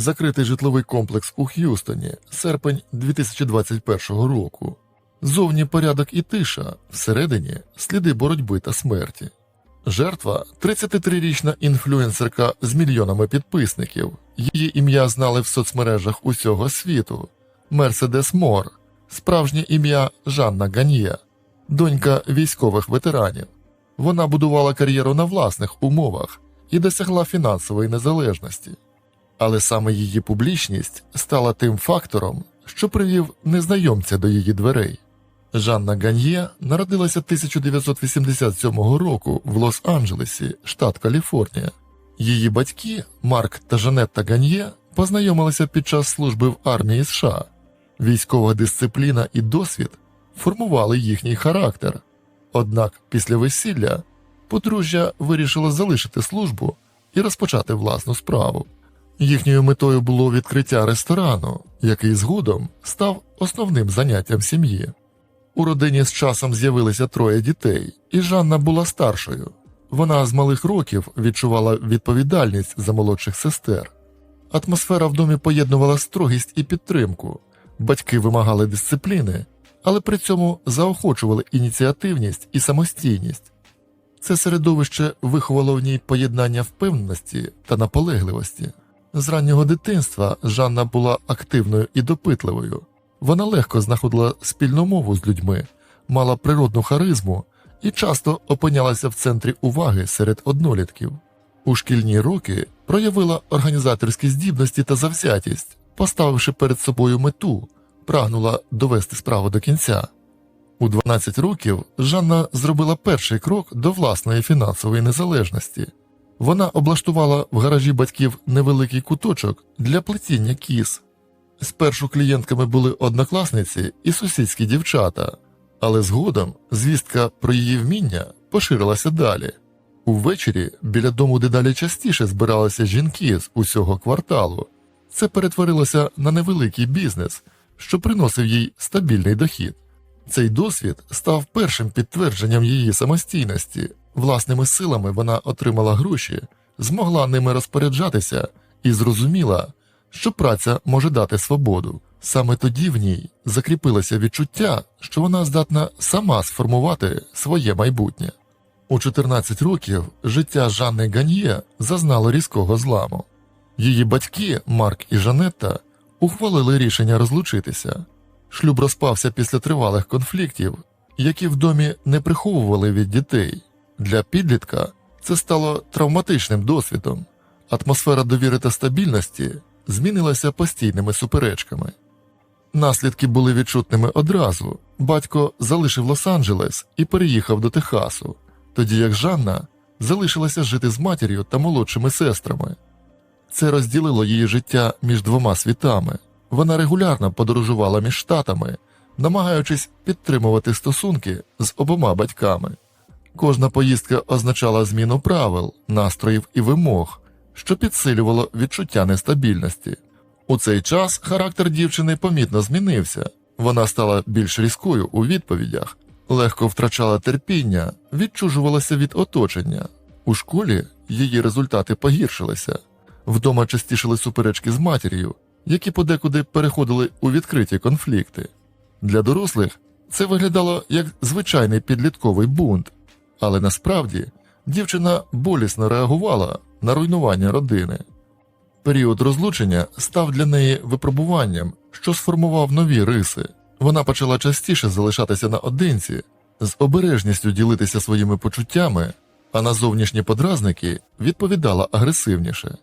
закритий житловий комплекс у Х'юстоні, серпень 2021 року. Зовні порядок і тиша, всередині сліди боротьби та смерті. Жертва 33-річна інфлюенсерка з мільйонами підписників. Її ім'я знали в соцмережах усього світу. Мерседес Мор, справжнє ім'я Жанна Ганьє, донька військових ветеранів. Вона будувала кар'єру на власних умовах і досягла фінансової незалежності. Але саме її публічність стала тим фактором, що привів незнайомця до її дверей. Жанна Ганьє народилася 1987 року в Лос-Анджелесі, штат Каліфорнія. Її батьки, Марк та Жанетта Ганьє, познайомилися під час служби в армії США. Військова дисципліна і досвід формували їхній характер. Однак після весілля подружжя вирішило залишити службу і розпочати власну справу. Їхньою метою було відкриття ресторану, який згодом став основним заняттям сім'ї. У родині з часом з'явилися троє дітей, і Жанна була старшою. Вона з малих років відчувала відповідальність за молодших сестер. Атмосфера в домі поєднувала строгість і підтримку. Батьки вимагали дисципліни, але при цьому заохочували ініціативність і самостійність. Це середовище виховало в ній поєднання впевненості та наполегливості. З раннього дитинства Жанна була активною і допитливою. Вона легко знаходила спільну мову з людьми, мала природну харизму і часто опинялася в центрі уваги серед однолітків. У шкільні роки проявила організаторські здібності та завзятість, поставивши перед собою мету, прагнула довести справу до кінця. У 12 років Жанна зробила перший крок до власної фінансової незалежності. Вона облаштувала в гаражі батьків невеликий куточок для плетіння кіз. Спершу клієнтками були однокласниці і сусідські дівчата, але згодом звістка про її вміння поширилася далі. Увечері біля дому дедалі частіше збиралися жінки з усього кварталу. Це перетворилося на невеликий бізнес, що приносив їй стабільний дохід. Цей досвід став першим підтвердженням її самостійності. Власними силами вона отримала гроші, змогла ними розпоряджатися і зрозуміла, що праця може дати свободу. Саме тоді в ній закріпилося відчуття, що вона здатна сама сформувати своє майбутнє. У 14 років життя Жанни Ганьє зазнало різкого зламу. Її батьки, Марк і Жанетта, ухвалили рішення розлучитися. Шлюб розпався після тривалих конфліктів, які в домі не приховували від дітей. Для підлітка це стало травматичним досвідом. Атмосфера довіри та стабільності змінилася постійними суперечками. Наслідки були відчутними одразу. Батько залишив Лос-Анджелес і переїхав до Техасу, тоді як Жанна залишилася жити з матір'ю та молодшими сестрами. Це розділило її життя між двома світами. Вона регулярно подорожувала між штатами, намагаючись підтримувати стосунки з обома батьками. Кожна поїздка означала зміну правил, настроїв і вимог, що підсилювало відчуття нестабільності. У цей час характер дівчини помітно змінився, вона стала більш різкою у відповідях, легко втрачала терпіння, відчужувалася від оточення. У школі її результати погіршилися, вдома частішили суперечки з матір'ю, які подекуди переходили у відкриті конфлікти. Для дорослих це виглядало як звичайний підлітковий бунт, але насправді дівчина болісно реагувала на руйнування родини. Період розлучення став для неї випробуванням, що сформував нові риси. Вона почала частіше залишатися наодинці, з обережністю ділитися своїми почуттями, а на зовнішні подразники відповідала агресивніше.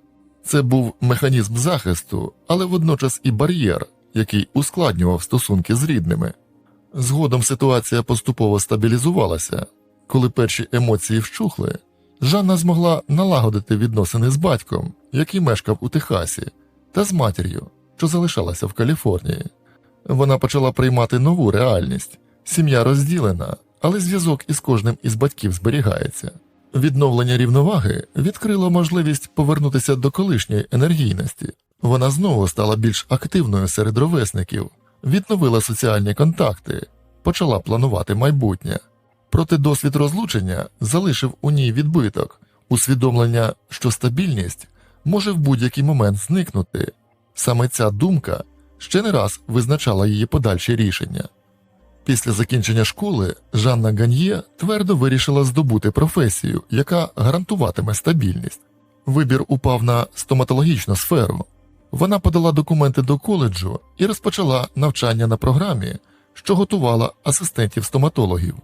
Це був механізм захисту, але водночас і бар'єр, який ускладнював стосунки з рідними. Згодом ситуація поступово стабілізувалася. Коли перші емоції вщухли, Жанна змогла налагодити відносини з батьком, який мешкав у Техасі, та з матір'ю, що залишалася в Каліфорнії. Вона почала приймати нову реальність. Сім'я розділена, але зв'язок із кожним із батьків зберігається. Відновлення рівноваги відкрило можливість повернутися до колишньої енергійності. Вона знову стала більш активною серед ровесників, відновила соціальні контакти, почала планувати майбутнє. Проте досвід розлучення залишив у ній відбиток, усвідомлення, що стабільність може в будь-який момент зникнути, Саме ця думка ще не раз визначала її подальші рішення. Після закінчення школи Жанна Ганьє твердо вирішила здобути професію, яка гарантуватиме стабільність. Вибір упав на стоматологічну сферу. Вона подала документи до коледжу і розпочала навчання на програмі, що готувала асистентів стоматологів.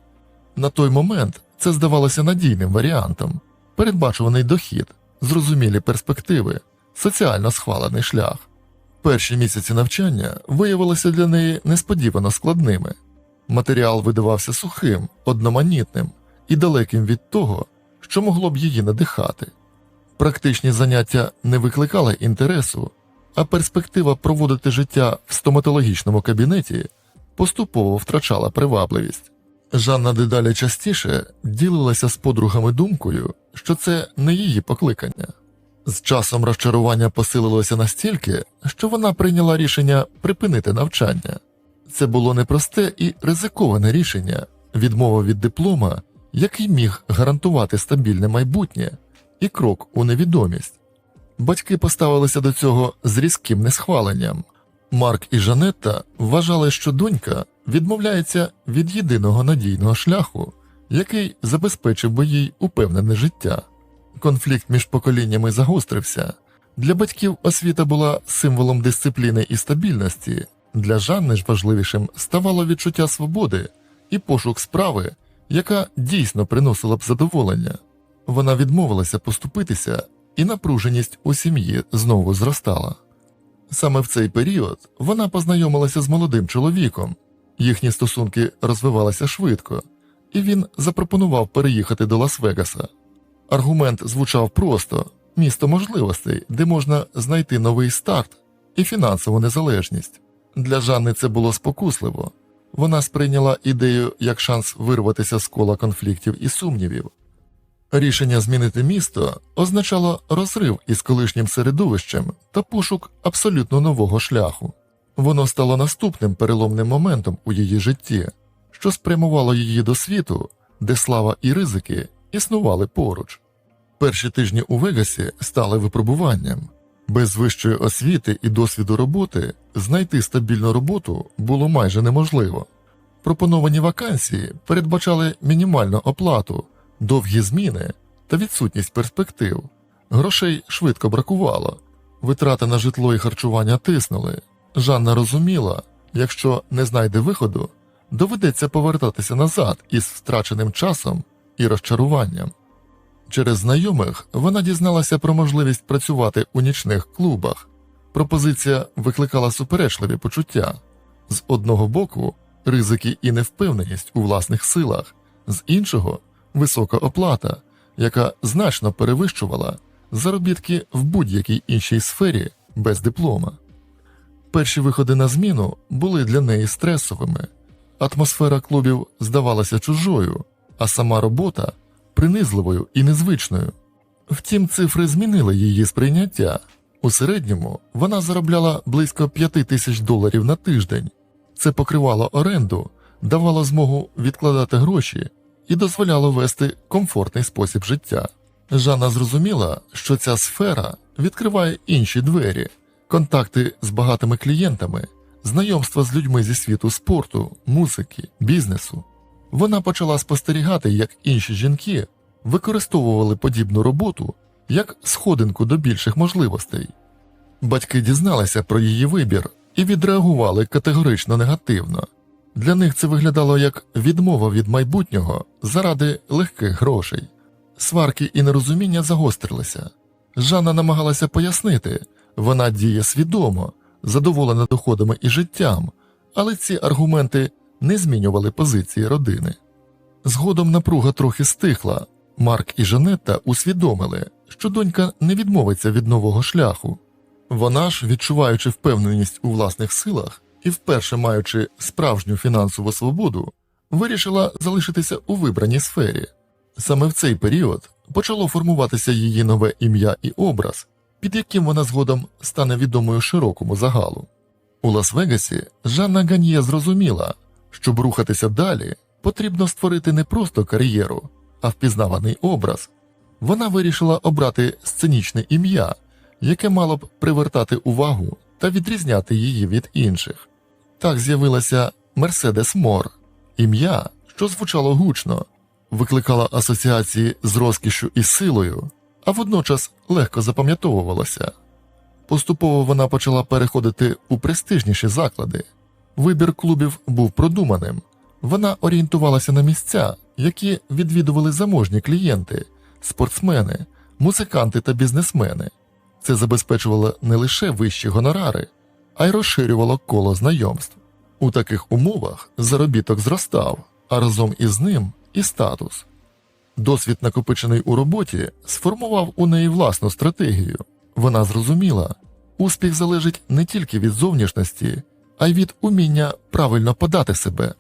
На той момент це здавалося надійним варіантом, передбачуваний дохід, зрозумілі перспективи, соціально схвалений шлях. Перші місяці навчання виявилися для неї несподівано складними. Матеріал видавався сухим, одноманітним і далеким від того, що могло б її надихати. Практичні заняття не викликали інтересу, а перспектива проводити життя в стоматологічному кабінеті поступово втрачала привабливість. Жанна дедалі частіше ділилася з подругами думкою, що це не її покликання. З часом розчарування посилилося настільки, що вона прийняла рішення припинити навчання. Це було непросте і ризиковане рішення, відмова від диплома, який міг гарантувати стабільне майбутнє і крок у невідомість. Батьки поставилися до цього з різким несхваленням. Марк і Жанетта вважали, що донька відмовляється від єдиного надійного шляху, який забезпечив би їй упевнене життя. Конфлікт між поколіннями загострився. Для батьків освіта була символом дисципліни і стабільності, для Жанни ж важливішим ставало відчуття свободи і пошук справи, яка дійсно приносила б задоволення. Вона відмовилася поступитися, і напруженість у сім'ї знову зростала. Саме в цей період вона познайомилася з молодим чоловіком, їхні стосунки розвивалися швидко, і він запропонував переїхати до Лас-Вегаса. Аргумент звучав просто місто можливостей, де можна знайти новий старт і фінансову незалежність. Для Жанни це було спокусливо. Вона сприйняла ідею як шанс вирватися з кола конфліктів і сумнівів. Рішення змінити місто означало розрив із колишнім середовищем та пошук абсолютно нового шляху. Воно стало наступним переломним моментом у її житті, що спрямувало її до світу, де слава і ризики існували поруч. Перші тижні у Вегасі стали випробуванням. Без вищої освіти і досвіду роботи знайти стабільну роботу було майже неможливо. Пропоновані вакансії передбачали мінімальну оплату, довгі зміни та відсутність перспектив. Грошей швидко бракувало, витрати на житло і харчування тиснули. Жанна розуміла, якщо не знайде виходу, доведеться повертатися назад із втраченим часом і розчаруванням. Через знайомих вона дізналася про можливість працювати у нічних клубах. Пропозиція викликала суперечливі почуття з одного боку, ризики і невпевненість у власних силах, з іншого висока оплата, яка значно перевищувала заробітки в будь-якій іншій сфері без диплома. Перші виходи на зміну були для неї стресовими, атмосфера клубів здавалася чужою, а сама робота принизливою і незвичною. Втім, цифри змінили її сприйняття. У середньому вона заробляла близько 5 тисяч доларів на тиждень. Це покривало оренду, давало змогу відкладати гроші і дозволяло вести комфортний спосіб життя. Жанна зрозуміла, що ця сфера відкриває інші двері, контакти з багатими клієнтами, знайомства з людьми зі світу спорту, музики, бізнесу. Вона почала спостерігати, як інші жінки використовували подібну роботу як сходинку до більших можливостей. Батьки дізналися про її вибір і відреагували категорично негативно. Для них це виглядало як відмова від майбутнього заради легких грошей. Сварки і нерозуміння загострилися. Жанна намагалася пояснити, вона діє свідомо, задоволена доходами і життям, але ці аргументи не змінювали позиції родини. Згодом напруга трохи стихла. Марк і Жанетта усвідомили, що донька не відмовиться від нового шляху. Вона ж, відчуваючи впевненість у власних силах і вперше маючи справжню фінансову свободу, вирішила залишитися у вибраній сфері. Саме в цей період почало формуватися її нове ім'я і образ, під яким вона згодом стане відомою широкому загалу. У Лас-Вегасі Жанна Ганьє зрозуміла, щоб рухатися далі, потрібно створити не просто кар'єру, а впізнаваний образ. Вона вирішила обрати сценічне ім'я, яке мало б привертати увагу та відрізняти її від інших. Так з'явилася Мерседес Мор, ім'я, що звучало гучно, викликало асоціації з розкішю і силою, а водночас легко запам'ятовувалося. Поступово вона почала переходити у престижніші заклади. Вибір клубів був продуманим. Вона орієнтувалася на місця, які відвідували заможні клієнти, спортсмени, музиканти та бізнесмени. Це забезпечувало не лише вищі гонорари, а й розширювало коло знайомств. У таких умовах заробіток зростав, а разом із ним і статус. Досвід, накопичений у роботі, сформував у неї власну стратегію. Вона зрозуміла, успіх залежить не тільки від зовнішності, а й від уміння правильно подати себе.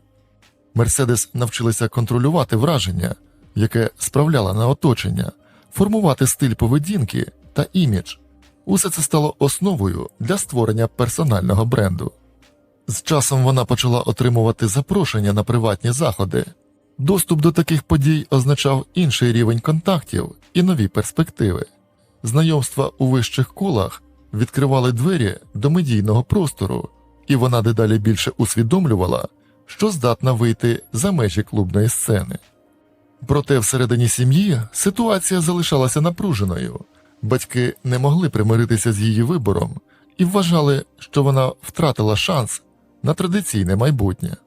Мерседес навчилася контролювати враження, яке справляла на оточення, формувати стиль поведінки та імідж. Усе це стало основою для створення персонального бренду. З часом вона почала отримувати запрошення на приватні заходи. Доступ до таких подій означав інший рівень контактів і нові перспективи. Знайомства у вищих колах відкривали двері до медійного простору, і вона дедалі більше усвідомлювала, що здатна вийти за межі клубної сцени. Проте всередині сім'ї ситуація залишалася напруженою. Батьки не могли примиритися з її вибором і вважали, що вона втратила шанс на традиційне майбутнє.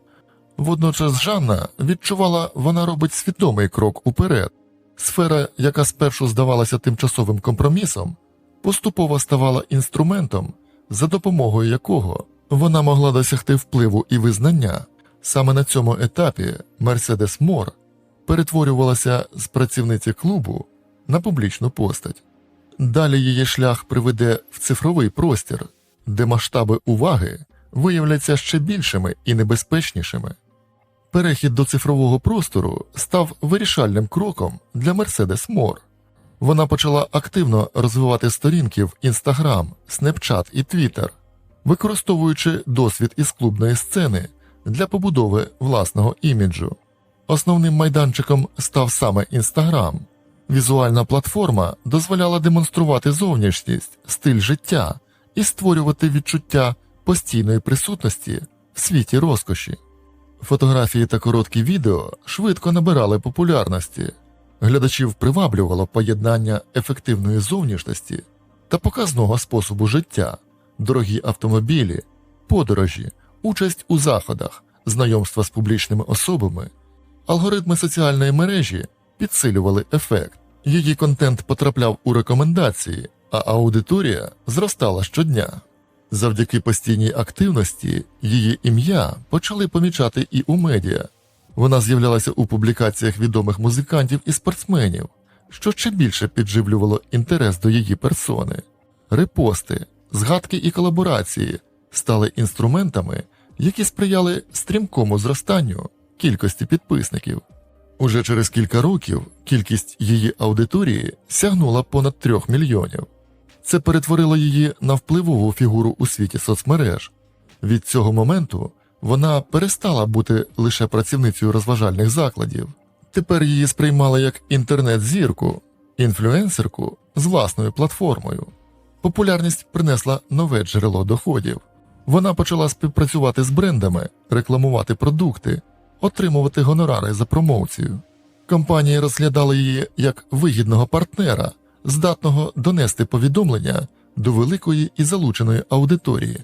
Водночас Жанна відчувала, вона робить свідомий крок уперед. Сфера, яка спершу здавалася тимчасовим компромісом, поступово ставала інструментом, за допомогою якого вона могла досягти впливу і визнання. Саме на цьому етапі Мерседес Мор перетворювалася з працівниці клубу на публічну постать. Далі її шлях приведе в цифровий простір, де масштаби уваги виявляться ще більшими і небезпечнішими. Перехід до цифрового простору став вирішальним кроком для Mercedes More. Вона почала активно розвивати сторінки в Instagram, Snapchat і Twitter, використовуючи досвід із клубної сцени для побудови власного іміджу. Основним майданчиком став саме Instagram. Візуальна платформа дозволяла демонструвати зовнішність, стиль життя і створювати відчуття постійної присутності в світі розкоші. Фотографії та короткі відео швидко набирали популярності, глядачів приваблювало поєднання ефективної зовнішності та показного способу життя, дорогі автомобілі, подорожі, участь у заходах, знайомства з публічними особами. Алгоритми соціальної мережі підсилювали ефект, її контент потрапляв у рекомендації, а аудиторія зростала щодня. Завдяки постійній активності її ім'я почали помічати і у медіа. Вона з'являлася у публікаціях відомих музикантів і спортсменів, що ще більше підживлювало інтерес до її персони. Репости, згадки і колаборації стали інструментами, які сприяли стрімкому зростанню кількості підписників. Уже через кілька років кількість її аудиторії сягнула понад трьох мільйонів. Це перетворило її на впливову фігуру у світі соцмереж. Від цього моменту вона перестала бути лише працівницею розважальних закладів. Тепер її сприймали як інтернет-зірку, інфлюенсерку з власною платформою. Популярність принесла нове джерело доходів. Вона почала співпрацювати з брендами, рекламувати продукти, отримувати гонорари за промоцію. Компанії розглядали її як вигідного партнера здатного донести повідомлення до великої і залученої аудиторії.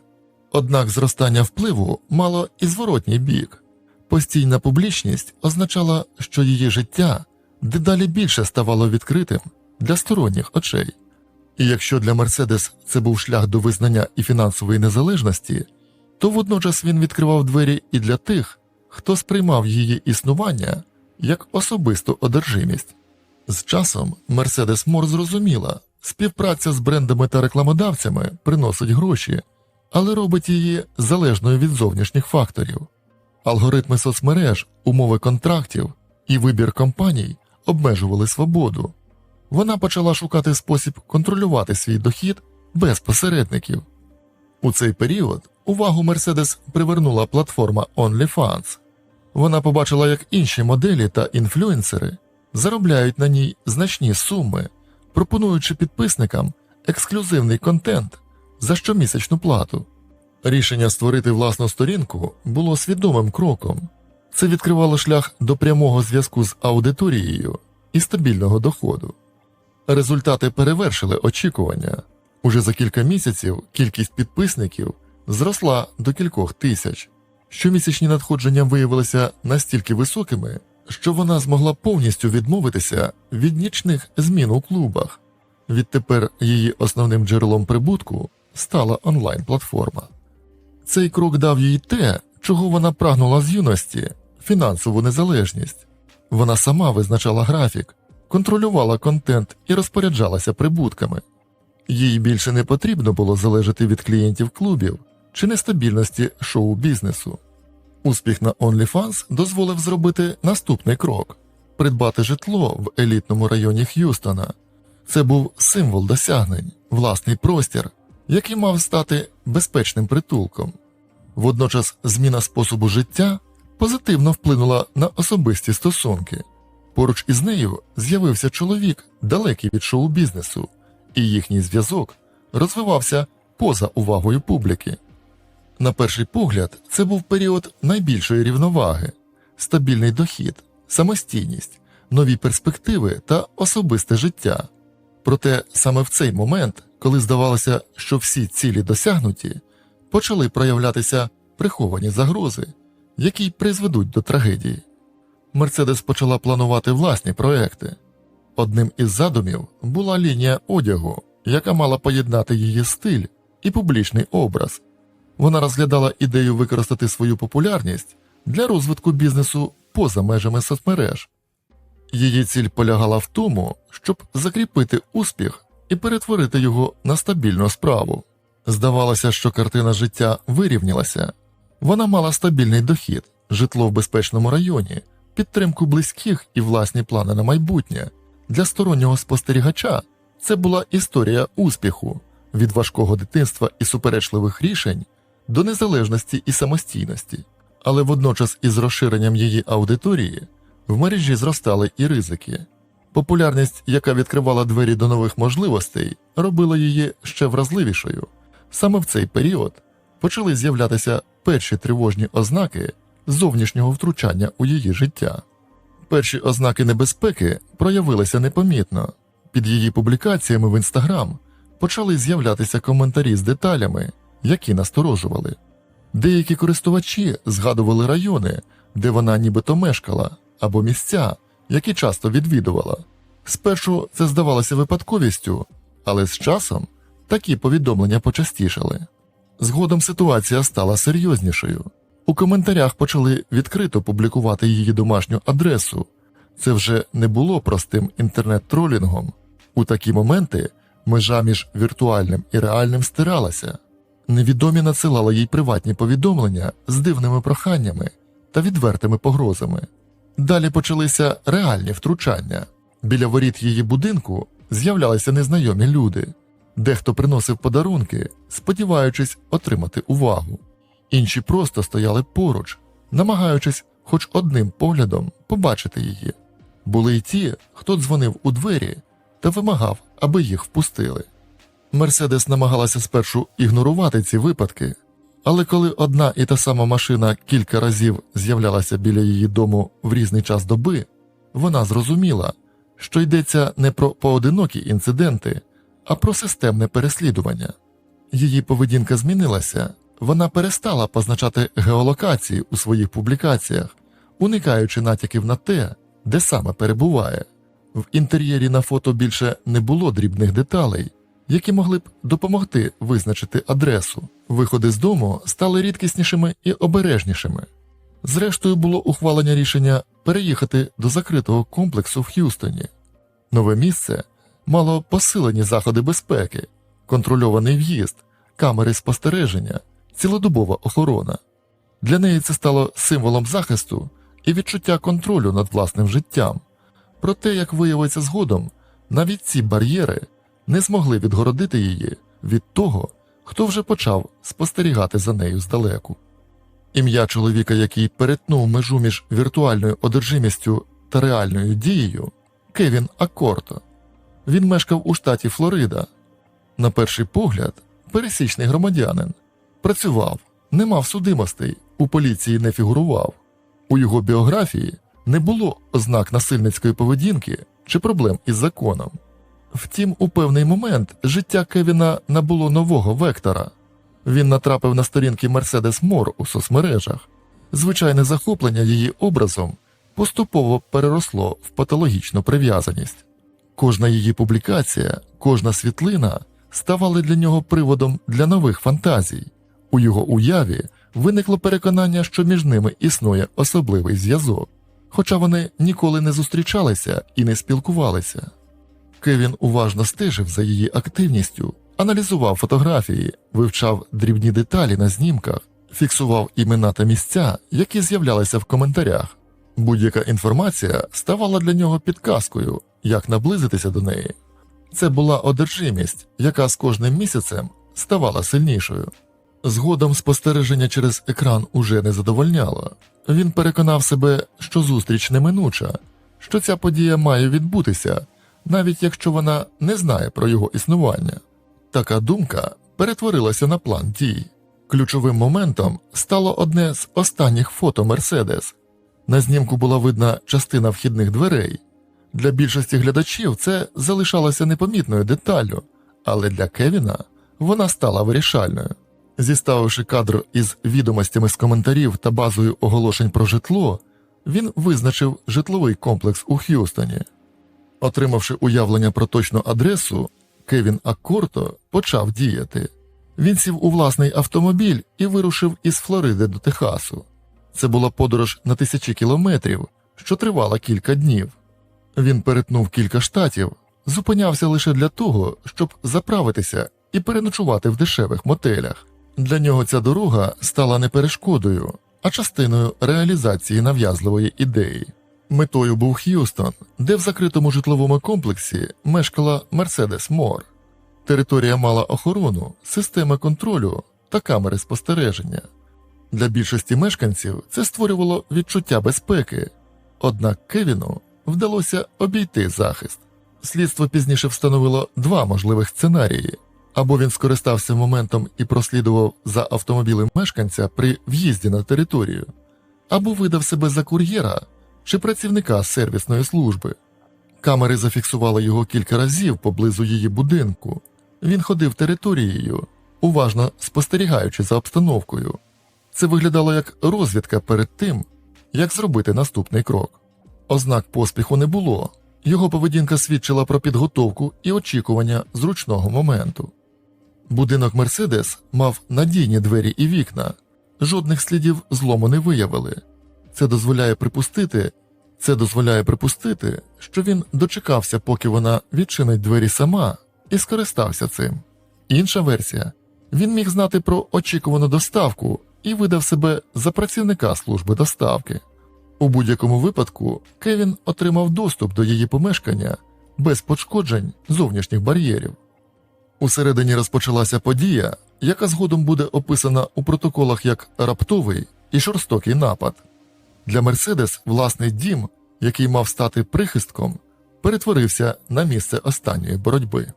Однак зростання впливу мало і зворотній бік. Постійна публічність означала, що її життя дедалі більше ставало відкритим для сторонніх очей. І якщо для Мерседес це був шлях до визнання і фінансової незалежності, то водночас він відкривав двері і для тих, хто сприймав її існування як особисту одержимість. З часом Мерседес Мор зрозуміла, співпраця з брендами та рекламодавцями приносить гроші, але робить її залежною від зовнішніх факторів. Алгоритми соцмереж, умови контрактів і вибір компаній обмежували свободу. Вона почала шукати спосіб контролювати свій дохід без посередників. У цей період увагу Мерседес привернула платформа OnlyFans. Вона побачила, як інші моделі та інфлюенсери заробляють на ній значні суми, пропонуючи підписникам ексклюзивний контент, за щомісячну плату. Рішення створити власну сторінку було свідомим кроком. Це відкривало шлях до прямого зв'язку з аудиторією і стабільного доходу. Результати перевершили очікування. Уже за кілька місяців кількість підписників зросла до кількох тисяч. Щомісячні надходження виявилися настільки високими, що вона змогла повністю відмовитися від нічних змін у клубах. Відтепер її основним джерелом прибутку стала онлайн-платформа. Цей крок дав їй те, чого вона прагнула з юності фінансову незалежність. Вона сама визначала графік, контролювала контент і розпоряджалася прибутками. Їй більше не потрібно було залежати від клієнтів клубів чи нестабільності шоу-бізнесу. Успіх на OnlyFans дозволив зробити наступний крок придбати житло в елітному районі Х'юстона. Це був символ досягнень, власний простір, який мав стати безпечним притулком. Водночас зміна способу життя позитивно вплинула на особисті стосунки. Поруч із нею з'явився чоловік, далекий від шоу-бізнесу, і їхній зв'язок розвивався поза увагою публіки. На перший погляд, це був період найбільшої рівноваги, стабільний дохід, самостійність, нові перспективи та особисте життя. Проте саме в цей момент, коли здавалося, що всі цілі досягнуті, почали проявлятися приховані загрози, які призведуть до трагедії. Мерседес почала планувати власні проекти. Одним із задумів була лінія одягу, яка мала поєднати її стиль і публічний образ. Вона розглядала ідею використати свою популярність для розвитку бізнесу поза межами соцмереж. Її ціль полягала в тому, щоб закріпити успіх і перетворити його на стабільну справу. Здавалося, що картина життя вирівнялася. Вона мала стабільний дохід, житло в безпечному районі, підтримку близьких і власні плани на майбутнє. Для стороннього спостерігача це була історія успіху від важкого дитинства і суперечливих рішень до незалежності і самостійності, але водночас із розширенням її аудиторії в мережі зростали і ризики. Популярність, яка відкривала двері до нових можливостей, робила її ще вразливішою. Саме в цей період почали з'являтися перші тривожні ознаки зовнішнього втручання у її життя. Перші ознаки небезпеки проявилися непомітно. Під її публікаціями в інстаграм почали з'являтися коментарі з деталями, які насторожували. Деякі користувачі згадували райони, де вона нібито мешкала, або місця, які часто відвідувала. Спершу це здавалося випадковістю, але з часом такі повідомлення почастішали. Згодом ситуація стала серйознішою. У коментарях почали відкрито публікувати її домашню адресу. Це вже не було простим інтернет-тролінгом. У такі моменти межа між віртуальним і реальним стиралася. Невідомі надсилали їй приватні повідомлення з дивними проханнями та відвертими погрозами. Далі почалися реальні втручання. Біля воріт її будинку з'являлися незнайомі люди. Дехто приносив подарунки, сподіваючись отримати увагу. Інші просто стояли поруч, намагаючись хоч одним поглядом побачити її. Були й ті, хто дзвонив у двері та вимагав, аби їх впустили. Мерседес намагалася спершу ігнорувати ці випадки, але коли одна і та сама машина кілька разів з'являлася біля її дому в різний час доби, вона зрозуміла, що йдеться не про поодинокі інциденти, а про системне переслідування. Її поведінка змінилася, вона перестала позначати геолокації у своїх публікаціях, уникаючи натяків на те, де саме перебуває. В інтер'єрі на фото більше не було дрібних деталей, які могли б допомогти визначити адресу. Виходи з дому стали рідкіснішими і обережнішими. Зрештою, було ухвалення рішення переїхати до закритого комплексу в Х'юстоні. Нове місце мало посилені заходи безпеки, контрольований в'їзд, камери спостереження, цілодобова охорона. Для неї це стало символом захисту і відчуття контролю над власним життям. Проте, як виявиться згодом, навіть ці бар'єри не змогли відгородити її від того, хто вже почав спостерігати за нею здалеку. Ім'я чоловіка, який перетнув межу між віртуальною одержимістю та реальною дією, Кевін Акорто. Він мешкав у штаті Флорида. На перший погляд, пересічний громадянин. Працював, не мав судимостей, у поліції не фігурував. У його біографії не було ознак насильницької поведінки чи проблем із законом. Втім, у певний момент життя Кевіна набуло нового вектора. Він натрапив на сторінки Мерседес Мор у соцмережах. Звичайне захоплення її образом поступово переросло в патологічну прив'язаність. Кожна її публікація, кожна світлина ставали для нього приводом для нових фантазій. У його уяві виникло переконання, що між ними існує особливий зв'язок, хоча вони ніколи не зустрічалися і не спілкувалися. Кевін уважно стежив за її активністю, аналізував фотографії, вивчав дрібні деталі на знімках, фіксував імена та місця, які з'являлися в коментарях. Будь-яка інформація ставала для нього підказкою, як наблизитися до неї. Це була одержимість, яка з кожним місяцем ставала сильнішою. Згодом спостереження через екран уже не задовольняло. Він переконав себе, що зустріч неминуча, що ця подія має відбутися, навіть якщо вона не знає про його існування. Така думка перетворилася на план дій. Ключовим моментом стало одне з останніх фото Мерседес. На знімку була видна частина вхідних дверей. Для більшості глядачів це залишалося непомітною деталлю, але для Кевіна вона стала вирішальною. Зіставивши кадр із відомостями з коментарів та базою оголошень про житло, він визначив житловий комплекс у Х'юстоні. Отримавши уявлення про точну адресу, Кевін Аккорто почав діяти. Він сів у власний автомобіль і вирушив із Флориди до Техасу. Це була подорож на тисячі кілометрів, що тривала кілька днів. Він перетнув кілька штатів, зупинявся лише для того, щоб заправитися і переночувати в дешевих мотелях. Для нього ця дорога стала не перешкодою, а частиною реалізації нав'язливої ідеї. Метою був Х'юстон, де в закритому житловому комплексі мешкала Мерседес Мор. Територія мала охорону, системи контролю та камери спостереження. Для більшості мешканців це створювало відчуття безпеки, однак Кевіну вдалося обійти захист. Слідство пізніше встановило два можливих сценарії або він скористався моментом і прослідував за автомобілем мешканця при в'їзді на територію, або видав себе за кур'єра чи працівника сервісної служби. Камери зафіксували його кілька разів поблизу її будинку. Він ходив територією, уважно спостерігаючи за обстановкою. Це виглядало як розвідка перед тим, як зробити наступний крок. Ознак поспіху не було, його поведінка свідчила про підготовку і очікування зручного моменту. Будинок Мерседес мав надійні двері і вікна, жодних слідів злому не виявили. Це дозволяє припустити, це дозволяє припустити, що він дочекався, поки вона відчинить двері сама, і скористався цим. Інша версія він міг знати про очікувану доставку і видав себе за працівника служби доставки. У будь-якому випадку Кевін отримав доступ до її помешкання без пошкоджень зовнішніх бар'єрів. Усередині розпочалася подія, яка згодом буде описана у протоколах як раптовий і жорстокий напад. Для Мерседес власний дім, який мав стати прихистком, перетворився на місце останньої боротьби.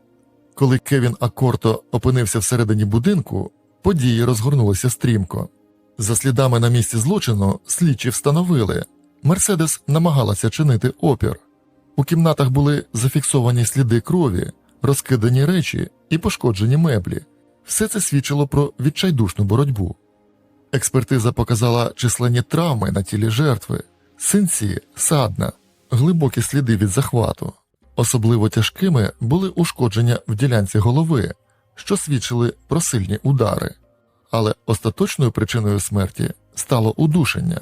Коли Кевін Акорто опинився всередині будинку, події розгорнулися стрімко. За слідами на місці злочину слідчі встановили, Мерседес намагалася чинити опір. У кімнатах були зафіксовані сліди крові, розкидані речі і пошкоджені меблі. Все це свідчило про відчайдушну боротьбу. Експертиза показала численні травми на тілі жертви, синці, садна, глибокі сліди від захвату. Особливо тяжкими були ушкодження в ділянці голови, що свідчили про сильні удари. Але остаточною причиною смерті стало удушення.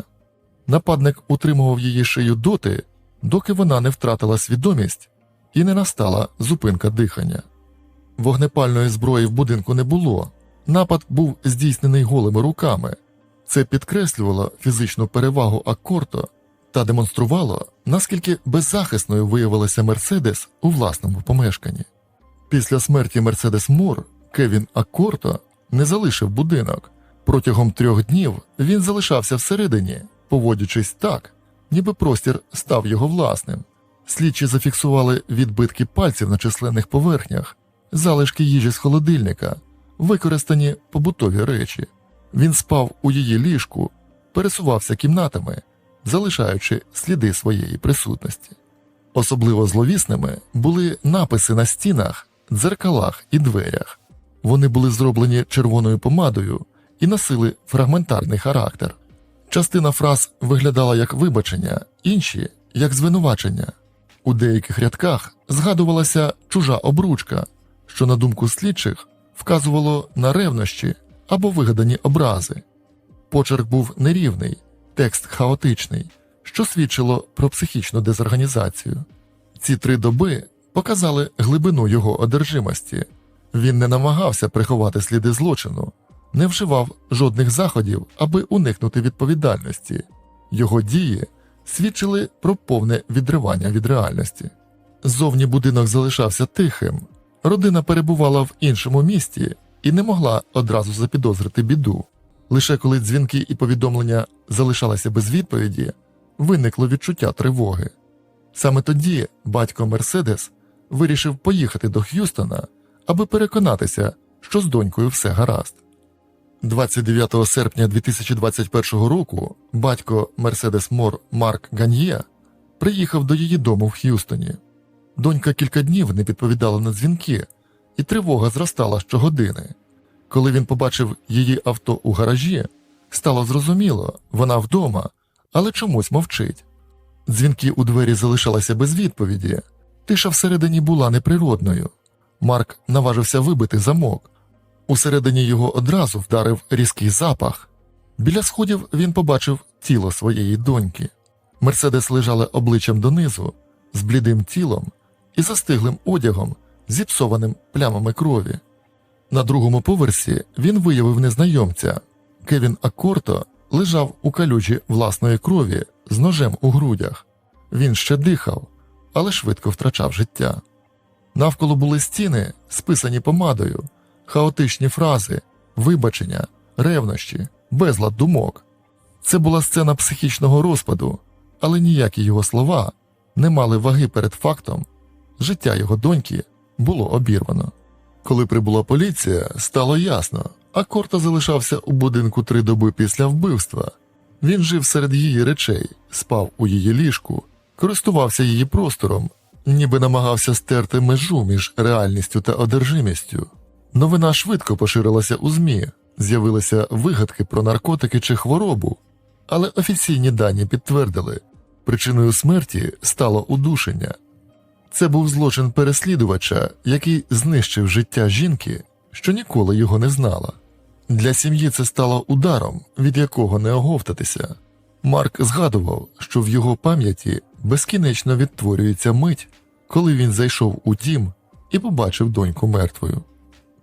Нападник утримував її шию доти, доки вона не втратила свідомість і не настала зупинка дихання. Вогнепальної зброї в будинку не було, напад був здійснений голими руками. Це підкреслювало фізичну перевагу Аккорто та демонструвало, наскільки беззахисною виявилася Мерседес у власному помешканні. Після смерті Мерседес Мор Кевін Аккорто не залишив будинок. Протягом трьох днів він залишався всередині, поводячись так, ніби простір став його власним. Слідчі зафіксували відбитки пальців на численних поверхнях, залишки їжі з холодильника, використані побутові речі. Він спав у її ліжку, пересувався кімнатами, залишаючи сліди своєї присутності. Особливо зловісними були написи на стінах, дзеркалах і дверях. Вони були зроблені червоною помадою і носили фрагментарний характер. Частина фраз виглядала як вибачення, інші як звинувачення. У деяких рядках згадувалася чужа обручка, що, на думку слідчих, вказувало на ревнощі або вигадані образи. Почерк був нерівний, текст хаотичний, що свідчило про психічну дезорганізацію. Ці три доби показали глибину його одержимості. Він не намагався приховати сліди злочину, не вживав жодних заходів, аби уникнути відповідальності. Його дії свідчили про повне відривання від реальності. Зовні будинок залишався тихим, родина перебувала в іншому місті і не могла одразу запідозрити біду. Лише коли дзвінки і повідомлення залишалися без відповіді, виникло відчуття тривоги. Саме тоді батько Мерседес вирішив поїхати до Х'юстона, аби переконатися, що з донькою все гаразд. 29 серпня 2021 року батько Мерседес Мор Марк Ганьє приїхав до її дому в Х'юстоні. Донька кілька днів не відповідала на дзвінки, і тривога зростала щогодини. Коли він побачив її авто у гаражі, стало зрозуміло, вона вдома, але чомусь мовчить. Дзвінки у двері залишалися без відповіді, тиша всередині була неприродною. Марк наважився вибити замок. Усередині його одразу вдарив різкий запах. Біля сходів він побачив тіло своєї доньки. Мерседес лежала обличчям донизу, з блідим тілом і застиглим одягом, зіпсованим плямами крові. На другому поверсі він виявив незнайомця. Кевін Акорто лежав у калюжі власної крові з ножем у грудях. Він ще дихав, але швидко втрачав життя. Навколо були стіни, списані помадою, хаотичні фрази, вибачення, ревнощі, безлад думок. Це була сцена психічного розпаду, але ніякі його слова не мали ваги перед фактом, життя його доньки було обірвано. Коли прибула поліція, стало ясно, а Корта залишався у будинку три доби після вбивства. Він жив серед її речей, спав у її ліжку, користувався її простором, ніби намагався стерти межу між реальністю та одержимістю. Новина швидко поширилася у ЗМІ, з'явилися вигадки про наркотики чи хворобу, але офіційні дані підтвердили, причиною смерті стало удушення. Це був злочин переслідувача, який знищив життя жінки, що ніколи його не знала. Для сім'ї це стало ударом, від якого не оговтатися. Марк згадував, що в його пам'яті безкінечно відтворюється мить, коли він зайшов у дім і побачив доньку мертвою.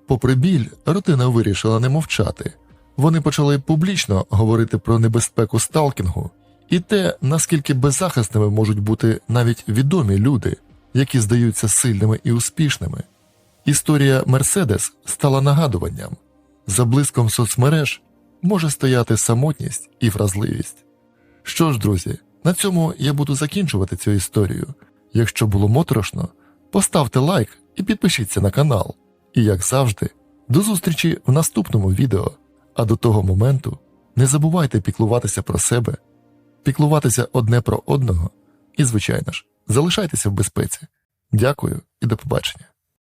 Попри біль, родина вирішила не мовчати. Вони почали публічно говорити про небезпеку сталкінгу і те, наскільки беззахисними можуть бути навіть відомі люди, які здаються сильними і успішними. Історія Мерседес стала нагадуванням за блиском соцмереж може стояти самотність і вразливість. Що ж, друзі, на цьому я буду закінчувати цю історію. Якщо було моторошно, поставте лайк і підпишіться на канал. І, як завжди, до зустрічі в наступному відео. А до того моменту не забувайте піклуватися про себе, піклуватися одне про одного і, звичайно ж, залишайтеся в безпеці. Дякую і до побачення.